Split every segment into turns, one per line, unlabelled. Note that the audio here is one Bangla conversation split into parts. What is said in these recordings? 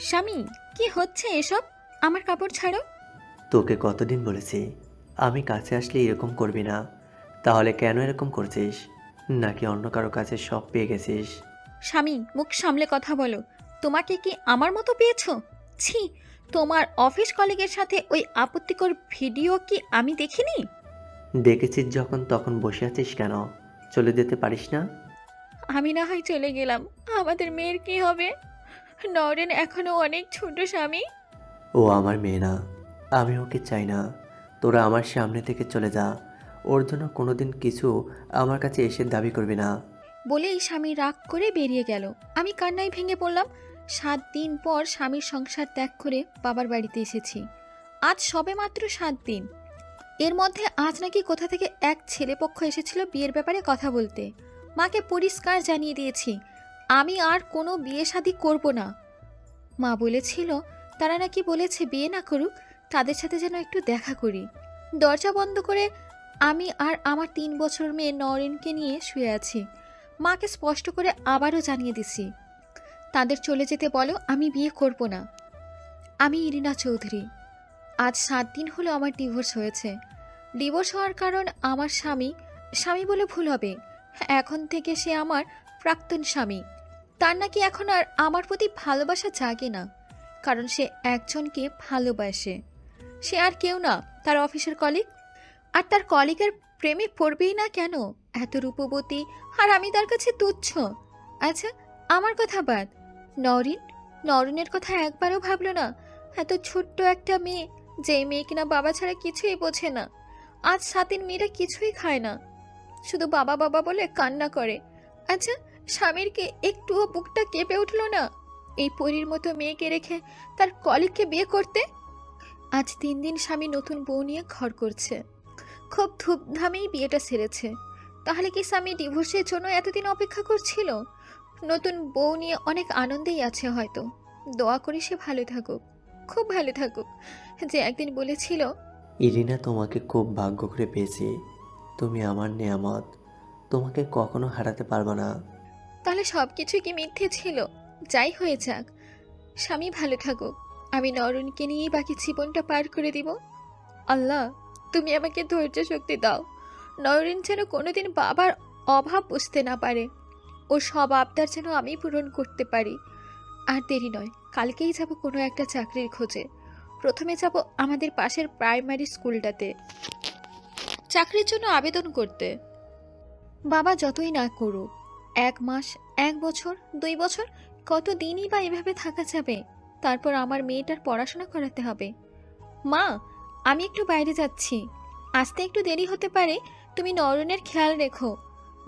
স্বামী কি হচ্ছে এসব? আমার কাপড় ছাড়ো।
তোকে কতদিন বলেছি আমি কাছে আসলে এরকম করবি না। তাহলে কেন এরকম করছিস? নাকি অন্য কারও কাছে সব পেয়ে গেছিস?
স্বামী মুখ সামলে কথা বলো। তোমাকে কি আমার মতো পেয়েছ? ছি তোমার অফিস কলিগের সাথে ওই আপত্তিকর ভিডিও কি আমি দেখিনি?
দেখেছিস যখন তখন বসে আছিস কেন? চলে যেতে পারিস না?
আমি না হয় চলে গেলাম। আমাদের মেয়ের কি হবে? নরেন এখনও অনেক ছোট স্বামী।
ও আমার মেয়ে না। আমি ওকে চাই না। তোরা আমার সামনে থেকে চলে যা। ওর জন্য কোনোদিন কিছু আমার কাছে এসে দাবি করবি না।
বলেই স্বামী রাগ করে বেরিয়ে গেল। আমি কান্নায় ভেঙে পড়লাম। সাত দিন পর স্বামীর সংসার ত্যাগ করে বাবার বাড়িতে এসেছি। আজ সবে মাত্র সাত দিন। এর মধ্যে আজ নাকি কোথা থেকে এক ছেলেপক্ষ এসেছিল বিয়ের ব্যাপারে কথা বলতে। মাকে পরিষ্কার জানিয়ে দিয়েছি। আমি আর কোনো বিয়ে শাদি করব না। মা বলেছিল, তারা নাকি বলেছে বিয়ে না করুক, তাদের সাথে যেন একটু দেখা করি। দরজা বন্ধ করে আমি আর আমার তিন বছর মেয়ে নরেনকে নিয়ে শুয়ে আছি। মাকে স্পষ্ট করে আবারও জানিয়ে দিছি। তাদের চলে যেতে বলো, আমি বিয়ে করব না। আমি ইরিনা চৌধুরী। আজ সাত দিন হলো আমার ডিভোর্স হয়েছে। ডিভোর্স হওয়ার কারণ আমার স্বামী স্বামী বলে ভুল হবে। এখন থেকে সে আমার প্রাক্তন স্বামী। তার নাকি এখন আর আমার প্রতি ভালোবাসা জাগে না, কারণ সে একজনকে ভালোবাসে। সে আর কেউ না, তার অফিসের কলিগ আর তার কলিগের প্রেমে পড়বেই না কেন? এত রূপবতী, আর আমি তার কাছে তুচ্ছ। আচ্ছা আমার কথা বাদ। নরিন? নরিনের কথা একবারও ভাবলো না। এত ছোট্ট একটা মেয়ে যে মেয়ে কিনা বাবা ছাড়া কিছুই বোঝে না। আজ সাতিন মেয়েরা কিছুই খায় না। শুধু বাবা বাবা বলে কান্না করে। আচ্ছা স্বামীর কি একটুও বুকটা কেঁপে উঠল না? এই পরীর মতো মেয়েকে রেখে তার কলিগকে বিয়ে করতে? আজ তিন দিন স্বামী নতুন বউ নিয়ে ঘর করছে। খুব ধুমধামেই বিয়েটা সেরেছে। তাহলে কি স্বামী ডিভোর্সের জন্য এতদিন অপেক্ষা করছিল? নতুন বউ নিয়ে অনেক আনন্দেই আছে হয়তো। দোয়া করি সে ভালো থাকুক। খুব ভালো থাকুক। যে একদিন বলেছিল,
ইরিনা তোমাকে খুব ভাগ্য করে পেয়েছি। তুমি আমার নেয়ামত। তোমাকে কখনো হারাতে পারব না।
তাহলে সব কিছুই কি মিথ্যে ছিল? যাই হয়ে যাক। স্বামী ভালো থাকুক। আমি নরনকে নিয়েই বাকি জীবনটা পার করে দিব। আল্লাহ, তুমি আমাকে ধৈর্য শক্তি দাও। নরেন যেন কোনোদিন বাবার অভাব বুঝতে না পারে। ও সব আবদার যেন আমি পূরণ করতে পারি। আর দেরি নয়, কালকেই যাব কোনো একটা চাকরির খোঁজে। প্রথমে যাব আমাদের পাশের প্রাইমারি স্কুলটাতে চাকরির জন্য আবেদন করতে। বাবা যতই না করুক এক মাস, এক বছর, দুই বছর, কত দিনই বা এভাবে থাকা যাবে? তারপর আমার মেয়েটার পড়াশোনা করাতে হবে। মা, আমি একটু বাইরে যাচ্ছি। আসতে একটু দেরি হতে পারে, তুমি নরেনের খেয়াল রেখো।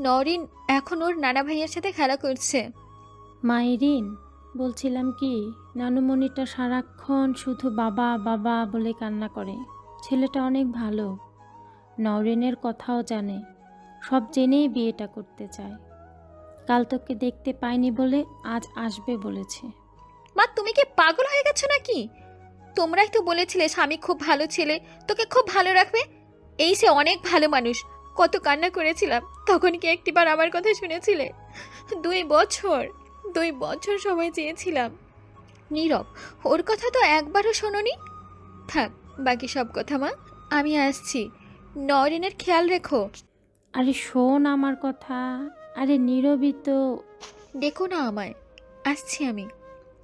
নরিন এখন ওর নানা ভাইয়ের সাথে খেলা করছে।
মাইরিন বলছিলাম কি, নানুমণিটা সারাক্ষণ শুধু বাবা বাবা বলে কান্না করে। ছেলেটা অনেক ভালো। নরেনের কথাও জানে। সব জেনেই বিয়েটা করতে চায়। কাল তোকে দেখতে পাইনি বলে আজ আসবে বলেছে।
মা তুমি কি পাগল হয়ে গেছো নাকি? তোমরাই তো বলেছিলে স্বামী খুব ভালো ছেলে তোকে খুব ভালো রাখবে। এই সে অনেক ভালো মানুষ কত কান্না করেছিলাম তখন কি একটিবার আমার কথা শুনেছিলে? দুই বছর দুই বছর সময় চেয়েছিলাম। নীরব ওর কথা তো একবারও শোনোনি? থাক বাকি সব কথা মা আমি আসছি। নরেনের খেয়াল রেখো।
আরে শোন আমার কথা আরে নীরবই তো।
দেখো না আমায়। আসছি আমি।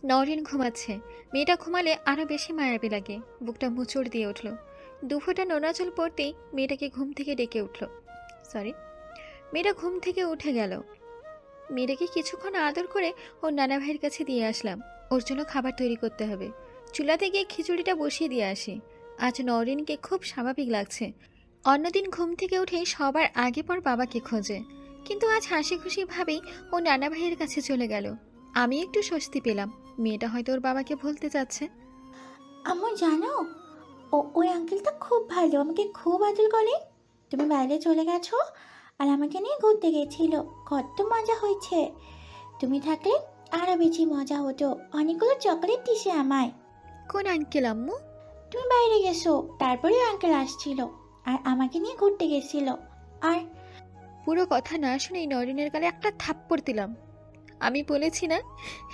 নরেন ঘুমাচ্ছে। মেয়েটা ঘুমালে আরও বেশি মায়াবী লাগে। বুকটা মুচড় দিয়ে উঠল। দুফোটা নোনা জল পড়তেই মেয়েটাকে ঘুম থেকে ডেকে উঠল। সরি মেয়েটা ঘুম থেকে উঠে গেল। মেয়েটাকে কিছুক্ষণ আদর করে ওর নানা ভাইয়ের কাছে দিয়ে আসলাম। ওর জন্য খাবার তৈরি করতে হবে। চুলাতে গিয়ে খিচুড়িটা বসিয়ে দিয়ে আসি। আজ নরেনকে খুব স্বাভাবিক লাগছে। অন্যদিন ঘুম থেকে উঠে সবার আগে পর বাবাকে খোঁজে। কিন্তু আজ হাসি খুশি ভাবেই ও নানা ভাইয়ের কাছে চলে গেল। আমি একটু স্বস্তি পেলাম। মেয়েটা হয়তো ওর বাবাকে ভুলতে চাচ্ছে।
আম্মু জানো? ও ওই আঙ্কেলটা খুব ভালো। আমাকে খুব আদর করে। তুমি বাইরে চলে গেছো আর আমাকে নিয়ে ঘুরতে গেছিল। কত মজা হয়েছে। তুমি থাকলে আরও বেশি মজা হতো। অনেকগুলো চকলেট দিছে আমায়।
কোন আঙ্কেল আম্মু?
তুমি বাইরে গেছো। তারপরে আঙ্কেল আসছিল আর আমাকে নিয়ে ঘুরতে গেছিল। আর
পুরো কথা না শুনেই নরেনের গালে একটা থাপ্পড় দিলাম। আমি বলেছি না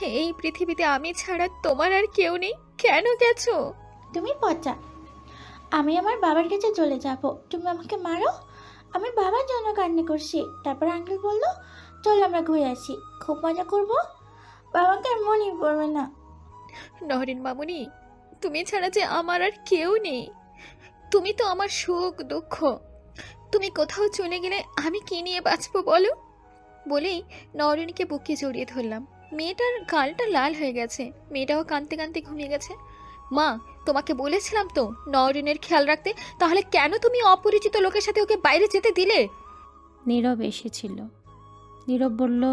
এই পৃথিবীতে আমি ছাড়া তোমার আর কেউ নেই? কেন গেছো?
তুমি পচা। আমি আমার বাবার কাছে চলে যাব। তুমি আমাকে মারো? আমি বাবার জন্য কান্না করছি। তারপর আঙ্কেল বলল চল আমরা ঘুরে আসি। খুব মজা করব? বাবাকে আর মনেই পড়বে না।
নহরিন মামুনি তুমি ছাড়া যে আমার আর কেউ নেই। তুমি তো আমার সুখ দুঃখ তুমি কোথাও চলে গেলে আমি কি নিয়ে বাঁচবো বলো? বলেই নরিনকে বুকে জড়িয়ে ধরলাম। মেয়েটার গালটা লাল হয়ে গেছে। মেয়েটাও কাঁদতে কাঁদতে ঘুমিয়ে গেছে। মা, তোমাকে বলেছিলাম তো নরিনের খেয়াল রাখতে, তাহলে কেন তুমি অপরিচিত লোকের সাথে ওকে বাইরে যেতে দিলে?
নীরব এসেছিল। নীরব বলল,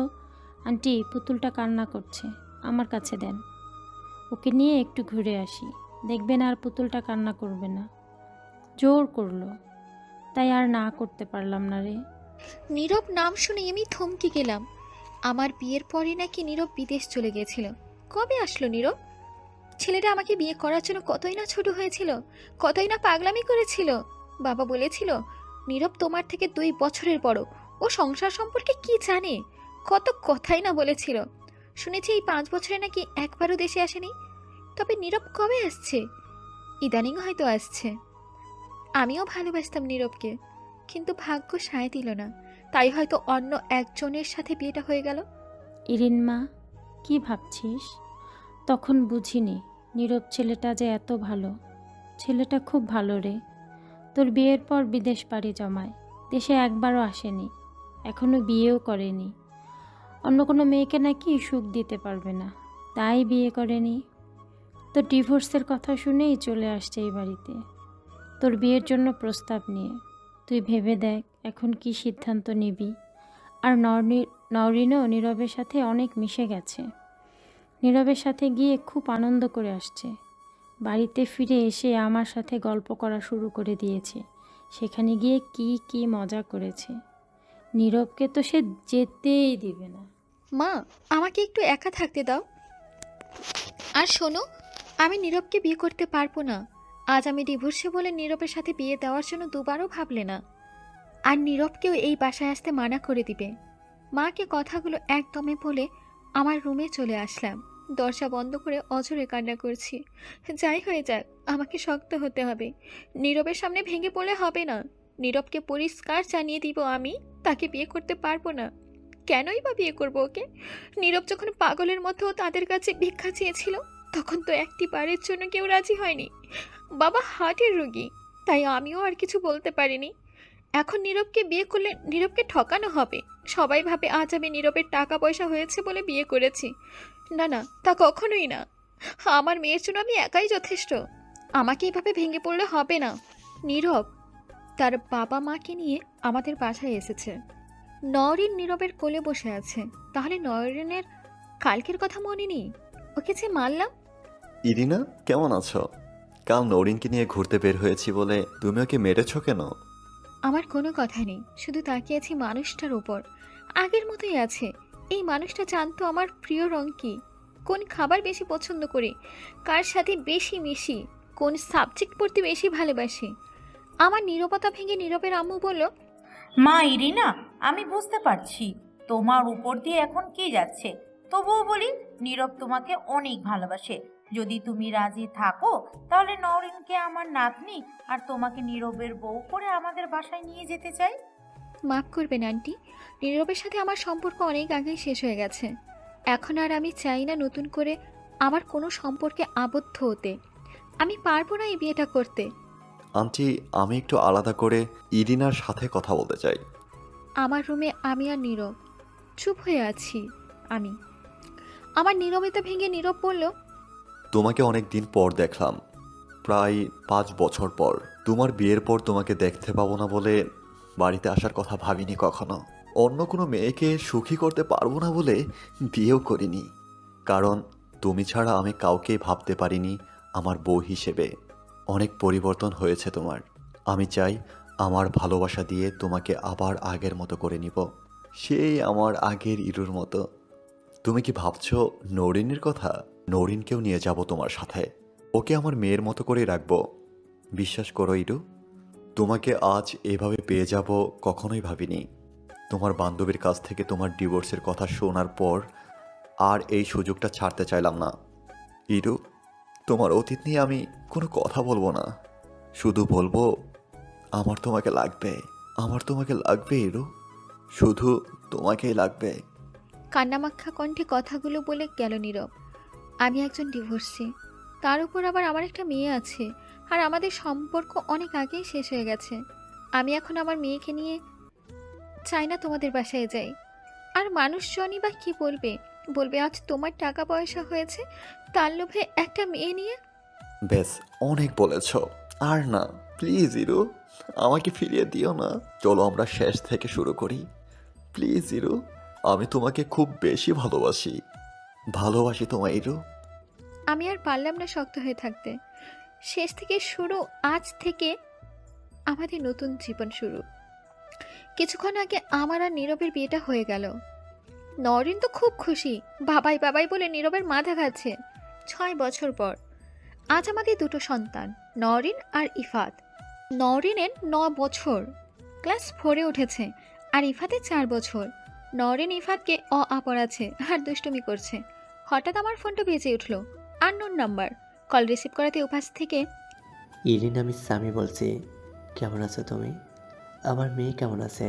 আন্টি, পুতুলটা কান্না করছে। আমার কাছে দেন। ওকে নিয়ে একটু ঘুরে আসি। দেখবেন আর পুতুলটা কান্না করবে না। জোর করল। তাই আর না করতে পারলাম না রে।
নীরব নাম শুনে আমি থমকে গেলাম। আমার বিয়ের পরে নাকি নীরব বিদেশ চলে গিয়েছিল কবে আসলো নীরব? ছেলেটা আমাকে বিয়ে করার জন্য কতই না ছোট হয়েছিল, কতই না পাগলামি করেছিল। বাবা বলেছিল, নীরব তোমার থেকে দুই বছরের বড়। ও সংসার সম্পর্কে কি জানে? কত কথাই না বলেছিল। শুনেছি এই পাঁচ বছরে নাকি একবারও দেশে আসেনি। তবে নীরব কবে আসছে? ইদানিং হয়তো আসছে। আমিও ভালোবাসতাম নীরবকে, কিন্তু ভাগ্য সায় দিল না। তাই হয়তো অন্য একজনের সাথে বিয়েটা হয়ে গেল।
ইরিন মা, কি ভাবছিস? তখন বুঝিনি নীরব ছেলেটা যে এত ভালো। ছেলেটা খুব ভালো রে। তোর বিয়ের পর বিদেশ পাড়ি জমায়, দেশে একবারও আসেনি, এখনও বিয়েও করেনি। অন্য কোনো মেয়েকে নাকি সুখ দিতে পারবে না, তাই বিয়ে করেনি। তোর ডিভোর্সের কথা শুনেই চলে আসছে এই বাড়িতে। তোর বিয়ের জন্য প্রস্তাব নিয়ে। তুই ভেবে দেখ, এখন কি সিদ্ধান্ত নিবি। আর নরনি, নরিনও নীরবের সাথে অনেক মিশে গেছে। নীরবের সাথে গিয়ে খুব আনন্দ করে আসছে। বাড়িতে ফিরে এসে আমার সাথে গল্প করা শুরু করে দিয়েছে। সেখানে গিয়ে কি কি মজা করেছে। নীরবকে তো সে যেতেই দিবে না।
মা, আমাকে একটু একা থাকতে দাও। আর শোনো, আমি নীরবকে বিয়ে করতে পারব না। আজ আমি ডিভোর্সে বলে নীরবের সাথে বিয়ে দেওয়ার জন্য দুবারও ভাবলে না। আর নীরবকেও এই বাসায় আসতে মানা করে দিবে। মাকে কথাগুলো একদমে বলে আমার রুমে চলে আসলাম। দরজা বন্ধ করে অঝরে কান্না করছি। যাই হয়ে যাক, আমাকে শক্ত হতে হবে। নীরবের সামনে ভেঙে পড়লে হবে না। নীরবকে পরিষ্কার জানিয়ে দিব আমি, তাকে বিয়ে করতে পারব না। কেনই বা বিয়ে করব ওকে? নীরব যখন পাগলের মতো তাদের কাছে ভিক্ষা চেয়েছিল, তখন তো একটি বারের জন্য কেউ রাজি হয়নি। বাবা হার্টের রোগী, তাই আমিও আর কিছু বলতে পারিনি। এখন নীরবকে বিয়ে করলে নীরবকে ঠকানো হবে। সবাই ভাবে আজ আমি নীরবের টাকা পয়সা হয়েছে বলে বিয়ে করেছি। না না, তা কখনোই না। আমার মেয়ের জন্য আমি একাই যথেষ্ট। আমাকে এভাবে ভেঙে পড়লে হবে না। নীরব তার বাবা মাকে নিয়ে আমাদের বাসায় এসেছে। নরিন নীরবের কোলে বসে আছে। তাহলে নরিনের কালকের কথা মনে নেই? ওকে যে মারলাম।
ইরিনা, কেমন আছো? কাল নরিনকে নিয়ে ঘুরতে বের হয়েছি বলে তুমি ওকে মেরেছো কেন?
আমার কোনো কথা নেই শুধু তাকিয়ে আছি মানুষটার উপর আগের মতোই আছে। এই মানুষটা জানতো আমার প্রিয় রং কি কোন খাবার বেশি পছন্দ করি কার সাথে বেশি মিশি কোন সাবজেক্ট পড়তে বেশি ভালোবাসি। আমার নীরবতা ভেঙে নীরবের আম্মু বলল
মা ইরিনা আমি বুঝতে পারছি। তোমার উপর দিয়ে এখন কি যাচ্ছে? তবুও বলি নীরব তোমাকে অনেক ভালোবাসে। যদি তুমি রাজি থাকো তাহলে নরিনকে আমার নাতনি আর তোমাকে নীরবের বউ করে আমাদের বাসায় নিয়ে যেতে চাই।
মাফ করবেন আন্টি। নীরবের সাথে আমার সম্পর্ক অনেক আগেই শেষ হয়ে গেছে। এখন আর আমি চাই না নতুন করে আমার কোনো সম্পর্কে আবদ্ধ হতে। আমি পারব না এই বিয়েটা করতে।
আন্টি আমি একটু আলাদা করে ইরিনার সাথে কথা বলতে চাই।
আমার রুমে আমি আর নীরব। চুপ হয়ে আছি আমি। আমার নীরবতা ভেঙে নীরব বলল
তোমাকে অনেক দিন পর দেখলাম। প্রায় পাঁচ বছর পর। তোমার বিয়ের পর তোমাকে দেখতে পাবো না বলে বাড়িতে আসার কথা ভাবিনি কখনো। অন্য কোনো মেয়েকে সুখী করতে পারব না বলে বিয়েও করিনি। কারণ তুমি ছাড়া আমি কাউকে ভাবতে পারিনি আমার বউ হিসেবে। অনেক পরিবর্তন হয়েছে তোমার। আমি চাই আমার ভালোবাসা দিয়ে তোমাকে আবার আগের মতো করে নিব। সেই আমার আগের ইরুর মতো। তুমি কি ভাবছ নরিনের কথা? নরিনকেও নিয়ে যাব তোমার সাথে। ওকে আমার মেয়ের মতো করে রাখব। বিশ্বাস করো ইরু তোমাকে আজ এভাবে পেয়ে যাব কখনোই ভাবিনি। তোমার বান্ধবীর কাছ থেকে তোমার ডিভোর্সের কথা শোনার পর আর এই সুযোগটা ছাড়তে চাইলাম না। ইরু তোমার অতীত নিয়ে আমি কোনো কথা বলব না। শুধু বলব, আমার তোমাকে লাগবে, আমার তোমাকে লাগবে ইরু শুধু তোমাকেই লাগবে।
কান্নামাক্ষা কণ্ঠে কথাগুলো বলে গেল নীরব। আমি একজন ডিভোর্সি। তার উপর আবার আমার একটা মেয়ে আছে, আর আমাদের সম্পর্ক অনেক আগেই শেষ হয়ে গেছে। আমি এখন আমার মেয়েকে নিয়ে চাই না তোমাদের বাসায় যাই। আর মানুষজনই বা কি বলবে? বলবে, আজ তোমার টাকা পয়সা হয়েছে, তার লোভে একটা মেয়ে নিয়ে
বেশ, অনেক বলেছ। আর না, প্লিজ ইরু, আমাকে ফিরিয়ে দিও না। চলো আমরা শেষ থেকে শুরু করি। প্লিজ ইরু, আমি তোমাকে খুব বেশি ভালোবাসি। ভালোবাসি তোমায় ইরু
আমি আর পারলাম না শক্ত হয়ে থাকতে। শেষ থেকে শুরু, আজ থেকে আমাদের নতুন জীবন শুরু। কিছুক্ষণ আগে আমার আর নীরবের বিয়েটা হয়ে গেল। নরিন তো খুব খুশি। বাবাই বাবাই বলে নীরবের মাথা খাচ্ছে ছয় বছর পর। আজ আমাদের দুটো সন্তান, নরিন আর ইফাত। নরিনের ন বছর। ক্লাস ফোরে উঠেছে আর ইফাতে চার বছর। নরিন ইফাতকে অ আ পড়াচ্ছে আর দুষ্টুমি করছে। হঠাৎ আমার ফোনটা বেজে উঠল। Unknown number. কল রিসিভ করাতে উপাস থেকে
ইরিন আমি স্বামী বলছি কেমন আছো তুমি? আমার মেয়ে কেমন আছে?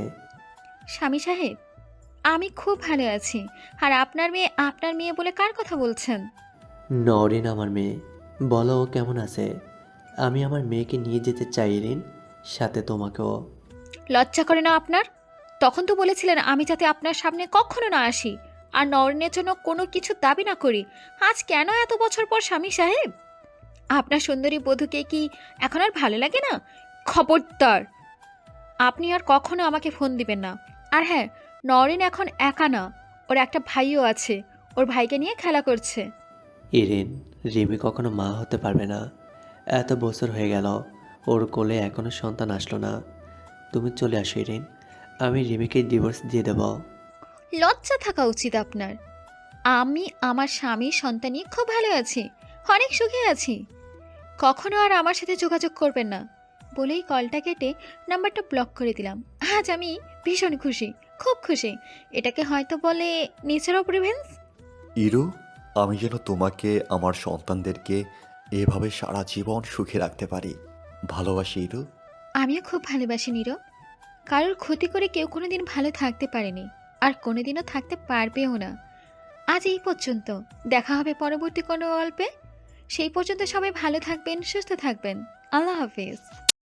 স্বামী সাহেব আমি খুব ভালো আছি। আর আপনার মেয়ে আপনার মেয়ে বলে কার কথা বলছেন?
নরিন আমার মেয়ে বলো ও কেমন আছে? আমি আমার মেয়েকে নিয়ে যেতে চাই ইরিন সাথে তোমাকেও।
লজ্জা করে না আপনার? তখন তো বলেছিলেন আমি যাতে আপনার সামনে কখনো না আসি। আর নরনের জন্য কোনো কিছু দাবি না করি। আজ কেন এত বছর পর স্বামী সাহেব? আপনার সুন্দরী বধূকে কি এখন আর ভালো লাগে না? খবরদার। আপনি আর কখনো আমাকে ফোন দিবেন না। আর হ্যাঁ নরেন এখন একা না, ওর একটা ভাইও আছে, ওর ভাইকে নিয়ে খেলা করছে।
ইরিন, রিমি কখনো মা হতে পারবে না। এত বছর হয়ে গেল, ওর কোলে এখনও সন্তান আসলো না। তুমি চলে আসো ইরিন, আমি রিমিকে ডিভোর্স দিয়ে দেব।
লজ্জা থাকা উচিত আপনার। আমি আমার স্বামী সন্তান নিয়ে খুব ভালো আছি অনেক সুখে আছি। কখনো আর আমার সাথে যোগাযোগ করবেন না। বলেই কলটা কেটে নাম্বারটা ব্লক করে দিলাম। আজ আমি ভীষণ খুশি খুব খুশি। এটাকে হয়তো বলে নেচার অফ রিভেন্স
ইরু আমি যেন তোমাকে আমার সন্তানদেরকে এভাবে সারা জীবন সুখে রাখতে পারি। ভালোবাসি ইরু?
আমিও খুব ভালোবাসি নীরব। কারোর ক্ষতি করে কেউ কোনোদিন ভালো থাকতে পারেনি। আর কোনোদিনও থাকতে পারবেও না। আজ এই পর্যন্ত। দেখা হবে পরবর্তী কোনো গল্পে। সেই পর্যন্ত সবাই ভালো থাকবেন, সুস্থ থাকবেন। আল্লাহ হাফিজ।